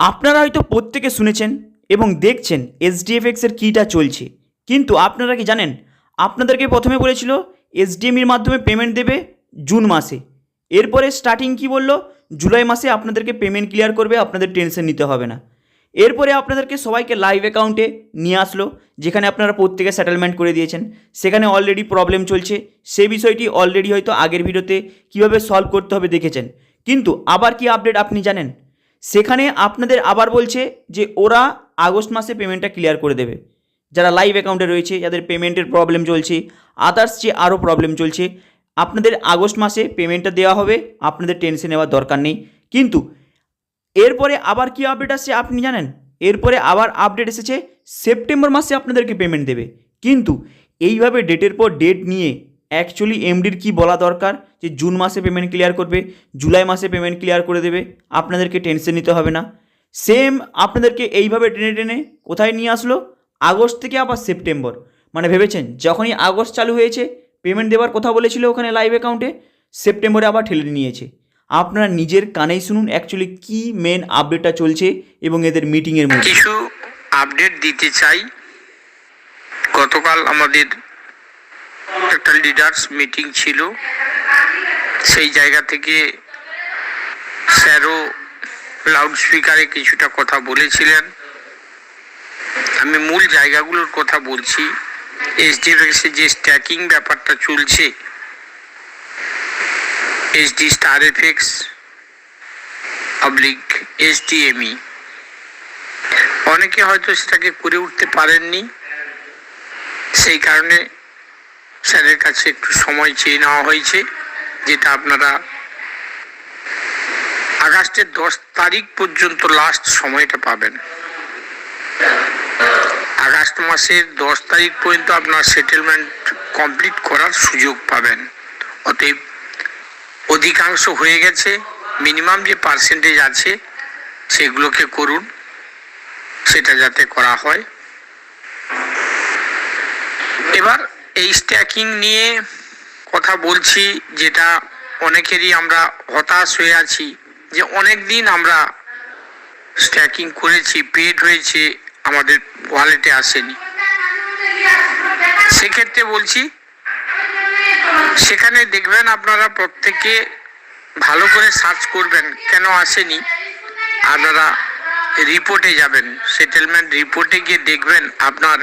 আপনারা হয়তো প্রত্যেকে শুনেছেন এবং দেখছেন এসডিএফএক্স এর কীটা চলছে। কিন্তু আপনারা কি জানেন? আপনাদেরকে প্রথমে বলেছিল এসডিএমের মাধ্যমে পেমেন্ট দেবে জুন মাসে। এরপরে স্টার্টিং কি বলল? জুলাই মাসে আপনাদেরকে পেমেন্ট ক্লিয়ার করবে, আপনাদের টেনশন নিতে হবে না। এরপরে আপনাদেরকে সবাইকে লাইভ অ্যাকাউন্টে নিয়ে আসলো, যেখানে আপনারা প্রত্যেকে সেটেলমেন্ট করে দিয়েছেন। সেখানে অলরেডি প্রবলেম চলছে। সে বিষয়টি অলরেডি হয়তো আগের ভিডিওতে কীভাবে সলভ করতে হবে দেখেছেন। কিন্তু আবার কি আপডেট আপনি জানেন? সেখানে আপনাদের আবার বলছে যে ওরা আগস্ট মাসে পেমেন্টটা ক্লিয়ার করে দেবে। যারা লাইভ অ্যাকাউন্টে রয়েছে, যাদের পেমেন্টের প্রবলেম চলছে আদার্স যে আরও প্রবলেম চলছে, আপনাদের আগস্ট মাসে পেমেন্টটা দেওয়া হবে, আপনাদের টেনশন নেওয়ার দরকার নেই। কিন্তু এরপরে আবার কি আপডেট আসছে আপনি জানেন? এরপরে আবার আপডেট এসেছে সেপ্টেম্বর মাসে আপনাদেরকে পেমেন্ট দেবে। কিন্তু এইভাবে ডেটের পর ডেট নিয়ে অ্যাকচুয়ালি এমডির কি বলা দরকার? যে জুন মাসে পেমেন্ট ক্লিয়ার করবে, জুলাই মাসে পেমেন্ট ক্লিয়ার করে দেবে, আপনাদেরকে টেনশন নিতে হবে না। সেম আপনাদেরকে এইভাবে টেনে টেনে কোথায় নিয়ে আসলো? আগস্ট থেকে আবার সেপ্টেম্বর মানে ভেবেছেন, যখনই আগস্ট চালু হয়েছে পেমেন্ট দেওয়ার কথা বলেছিল ওখানে লাইভ অ্যাকাউন্টে সেপ্টেম্বরে আবার ঠেলে নিয়েছে। আপনারা নিজের কানেই শুনুন অ্যাকচুয়ালি কি মেন আপডেটটা চলছে এবং এদের মিটিংয়ের মধ্যে। কিছু আপডেট দিতে চাই। গতকাল আমাদের একটা লিডার্স মিটিং ছিল। সেই জায়গা থেকে স্যারও লাউড স্পিকারে কিছুটা কথা বলেছিলেন। আমি মূল জায়গাগুলোর কথা বলছি। এসডিএফএক্সে যে স্ট্যাকিং ব্যাপারটা চলছে SD star FX public SDME অনেকে হয়তো সেটাকে করে উঠতে পারেননি। সেই কারণে স্যারের কাছে একটু সময় চেয়ে নেওয়া হয়েছে, যেটা আপনারা আগস্টের দশ তারিখ পর্যন্ত লাস্ট সময়টা পাবেন। আগস্ট মাসের দশ তারিখ পর্যন্ত আপনার সেটেলমেন্ট কমপ্লিট করার সুযোগ পাবেন। অতএব অধিকাংশ হয়ে গেছে মিনিমাম যে পার্সেন্টেজ আছে, সেগুলোকে করুন, সেটা যাতে করা হয়। এবার এই স্ট্যাকিং নিয়ে কথা বলছি, যেটা অনেকেরই আমরা হতাশ হয়ে আছি যে অনেক দিন আমরা স্ট্যাকিং করেছি পেড হয়েছে, আমাদের ওয়ালেটে আসেনি। সেক্ষেত্রে বলছি, সেখানে দেখবেন আপনারা প্রত্যেকে ভালো করে সার্চ করবেন, কেন আসেনি? আপনারা রিপোর্টে যাবেন সেটেলমেন্ট রিপোর্টে গিয়ে দেখবেন, আপনার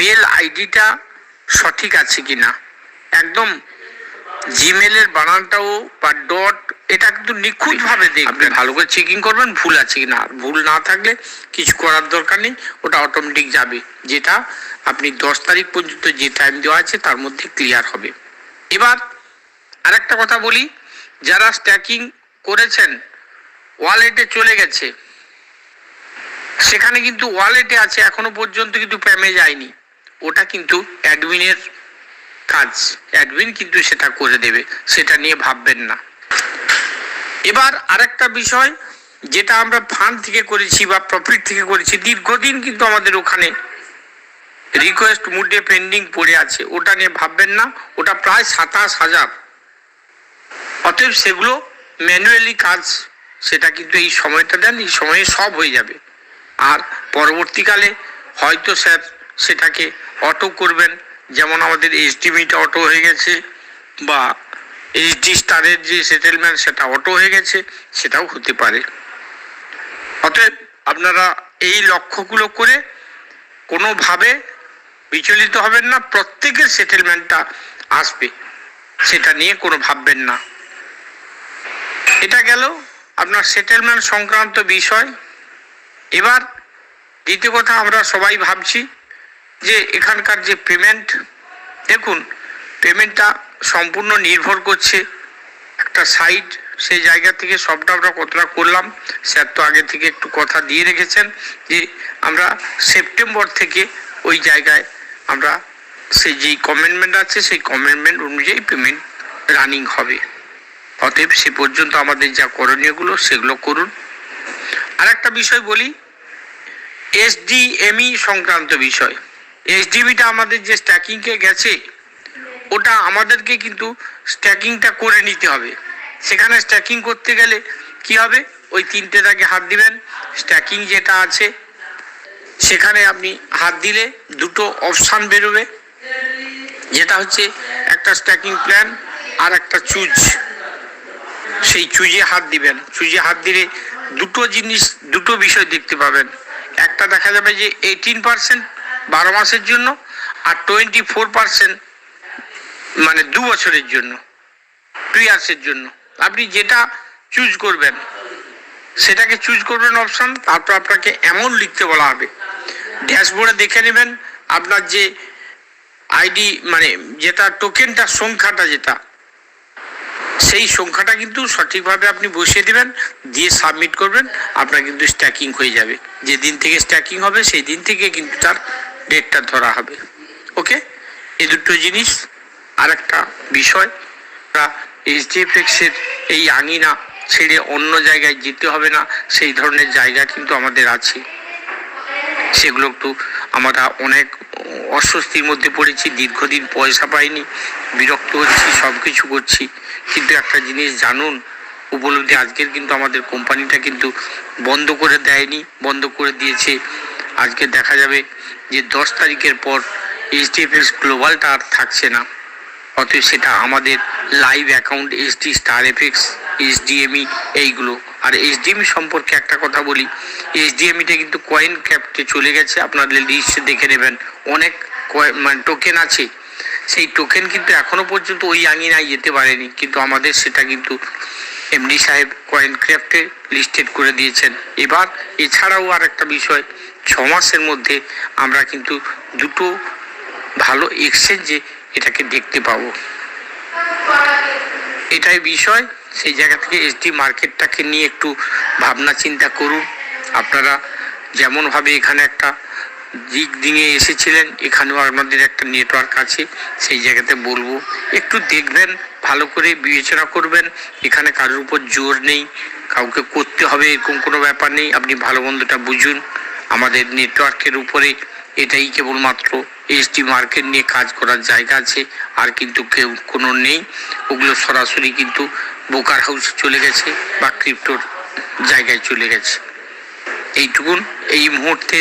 মেল আইডিটা সঠিক আছে কি না একদম জিমেলের বানানটাও বা ডট এটা কিন্তু নিখুঁতভাবে দেখবেন। ভালো করে চেকিং করবেন, ভুল আছে কিনা। আর ভুল না থাকলে কিছু করার দরকার নেই, ওটা অটোমেটিক যাবে। যেটা আপনি দশ তারিখ পর্যন্ত যে টাইম দেওয়া আছে, তার মধ্যে ক্লিয়ার হবে। এবার আরেকটা কথা বলি, যারা স্ট্যাকিং করেছেন ওয়ালেটে চলে গেছে, সেখানে কিন্তু ওয়ালেটে আছে, এখনও পর্যন্ত কিন্তু প্যামে যায়নি। ওটা কিন্তু অ্যাডমিনের কাজ। অ্যাডমিন কিন্তু সেটা করে দেবে, সেটা নিয়ে ভাববেন না। এবার আরেকটা বিষয়, যেটা আমরা ফান্ড থেকে করেছি বা প্রফিট থেকে করেছি, দীর্ঘদিন কিন্তু আমাদের ওখানে রিকোয়েস্ট মুডে পেন্ডিং পড়ে আছে। ওটা নিয়ে ভাববেন না, ওটা প্রায় সাতাশ হাজার। অতএব সেগুলো ম্যানুয়ালি কাজ, সেটা কিন্তু এই সময়টা দেন, এই সময়ে সব হয়ে যাবে। আর পরবর্তীকালে হয়তো স্যার সেটাকে অটো করবেন। যেমন আমাদের এইচডিমিটা অটো হয়ে গেছে, বা এইচডি স্টারের যে সেটেলমেন্ট সেটা অটো হয়ে গেছে, সেটাও হতে পারে। অতএব আপনারা এই লক্ষ্যগুলো করে কোনোভাবে বিচলিত হবেন না, প্রত্যেকের সেটেলমেন্টটা আসবে। সেটা নিয়ে কোনো ভাববেন না। এটা গেল আপনার সেটেলমেন্ট সংক্রান্ত বিষয়। এবার দ্বিতীয় কথা আমরা সবাই ভাবছি যে এখানকার যে পেমেন্ট দেখুন পেমেন্টটা সম্পূর্ণ নির্ভর করছে একটা সাইট সেই জায়গা থেকে সবটা আমরা কতটা করলাম স্যার তো আগে থেকে একটু কথা দিয়ে রেখেছেন যে আমরা সেপ্টেম্বর থেকে ওই জায়গায় আমরা সেই যেই কমেন্টমেন্ট আছে, সেই কমেন্টমেন্ট অনুযায়ী পেমেন্ট রানিং হবে। অতএব সে পর্যন্ত আমাদের যা করণীয়গুলো সেগুলো করুন। আর একটা বিষয় বলি এসডিএমই সংক্রান্ত বিষয়। এসডিবিটা আমাদের যে স্ট্যাকিংকে গেছে, ওটা আমাদেরকে কিন্তু স্ট্যাকিংটা করে নিতে হবে। সেখানে স্ট্যাকিং করতে গেলে কি হবে? ওই তিনটে দাগে হাত দিবেন স্ট্যাকিং যেটা আছে, সেখানে আপনি হাত দিলে দুটো অপশান বেরোবে। যেটা হচ্ছে একটা স্ট্যাকিং প্ল্যান আর একটা চুজ। সেই চুজে হাত দিবেন। চুজে হাত দিলে দুটো জিনিস, দুটো বিষয় দেখতে পাবেন। একটা দেখা যাবে যে এইটিন পার্সেন্ট বারো মাসের জন্য আর টোয়েন্টি ফোর পার্সেন্ট মানে দু বছরের জন্য টু ইয়ার্সের জন্য। আপনি যেটা চুজ করবেন, সেটাকে চুজ করবেন অপশন তারপর আপনাকে এমন লিখতে বলা হবে। ড্যাশবোর্ডে দেখে নেবেন আপনার যে আইডি মানে যেটা টোকেনটা সংখ্যাটা যেটা, সেই সংখ্যাটা কিন্তু সঠিকভাবে আপনি বসিয়ে দেবেন, দিয়ে সাবমিট করবেন, আপনার কিন্তু স্ট্যাকিং হয়ে যাবে। যেদিন থেকে স্ট্যাকিং হবে, সেই দিন থেকে কিন্তু তার ডেটটা ধরা হবে। ওকে এই দুটো জিনিস আর একটা বিষয় এইচডিএফএক্সের এই আঙিনা ছেড়ে অন্য জায়গায় যেতে হবে না, সেই ধরনের জায়গা কিন্তু আমাদের আছে। সেগুলো একটু আমরা অনেক অস্বস্তির মধ্যে পড়েছি, দীর্ঘদিন পয়সা পাইনি, বিরক্ত হচ্ছি সব কিছু করছি। কিন্তু একটা জিনিস জানুন, উপলব্ধি আজকের কিন্তু আমাদের কোম্পানিটা কিন্তু বন্ধ করে দেয়নি, বন্ধ করে দিয়েছে আজকে দেখা যাবে যে দশ তারিখের পর এইচডিএফএস গ্লোবালটা আর থাকছে না। অতএব সেটা আমাদের live account SD star FX HDME এইগুলো। আর এইচডিএমই সম্পর্কে একটা কথা বলি এইচডিএমইটা কিন্তু কয়েন ক্যাপটে চলে গেছে, আপনাদের লিস্টে দেখে নেবেন। অনেক কয়েন মানে টোকেন আছে। সেই টোকেন কিন্তু এখনও পর্যন্ত ওই আঙিনায় যেতে পারেনি, কিন্তু আমাদের সেটা কিন্তু এমডি সাহেব কয়েন ক্রাফটে লিস্টেড করে দিয়েছেন। এবার এছাড়াও আর একটা বিষয় ছ মাসের মধ্যে আমরা কিন্তু দুটো ভালো এক্সচেঞ্জে এটাকে দেখতে পাবো। এটাই বিষয়, সেই জায়গা থেকে এসডি মার্কেটটাকে নিয়ে একটু ভাবনা চিন্তা করুন। আপনারা যেমনভাবে এখানে একটা দিক দিয়ে এসেছিলেন, এখানেও আমাদের একটা নেটওয়ার্ক আছে, সেই জায়গাতে বলব। একটু দেখবেন, ভালো করে বিবেচনা করবেন, এখানে কারোর উপর জোর নেই, কাউকে করতে হবে এরকম কোনো ব্যাপার নেই, আপনি ভালো মন্দটা বুঝুন। আমাদের নেটওয়ার্কের উপরে এটাই কেবলমাত্র এসডি মার্কেট নিয়ে কাজ করার জায়গা আছে, আর কিন্তু কেউ কোনো নেই। ওগুলো সরাসরি কিন্তু বোকার হাউসে চলে গেছে বা ক্রিপ্টোর জায়গায় চলে গেছে। এইটুকুন এই মুহূর্তে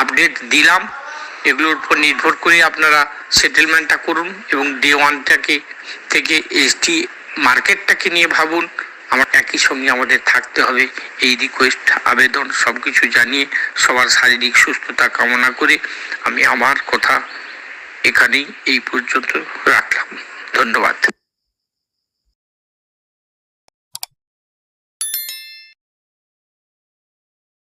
আপডেট দিলাম। এগুলোর উপর নির্ভর করে আপনারা সেটেলমেন্টটা করুন এবং ডে ওয়ানটাকে থেকে এসডি মার্কেটটাকে নিয়ে ভাবুন। একই সঙ্গে আমাদের থাকতে হবে। এই রিকোয়েস্ট আবেদন সব কিছু জানিয়ে সবার শারীরিক সুস্থতা কামনা করে আমি আমার কথা এখানেই এই পর্যন্ত রাখলাম। ধন্যবাদ।